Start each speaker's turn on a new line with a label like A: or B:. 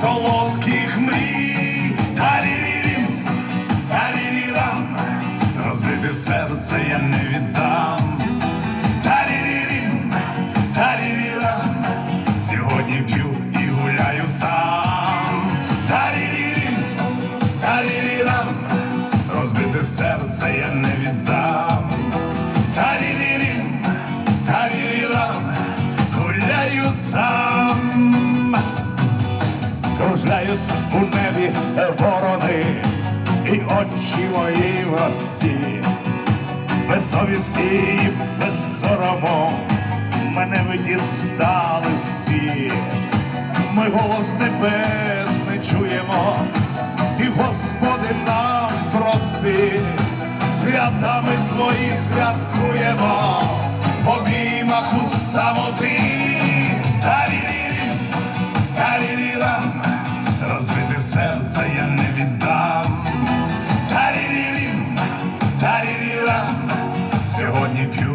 A: солодких мрій. Тарірірім, тарірірам, розбите серце я не віддам. Тарірірім, тарірірам, сьогодні п'ю і гуляю сам. Тарірірім, тарірірам, розбите серце я не віддам. Тарірірім, тарірірам, Кружляють у небі ворони, і очі мої в росі, без совісті, і без сорому, мене ви дістали всі. Ми голос небес не чуємо, і Господи нам прости, святами свої святкуємо, в обіймах у самоти. Тарірірам, розбите серце я не віддам. Тарірірім, тарірірам, сьогодні п'ю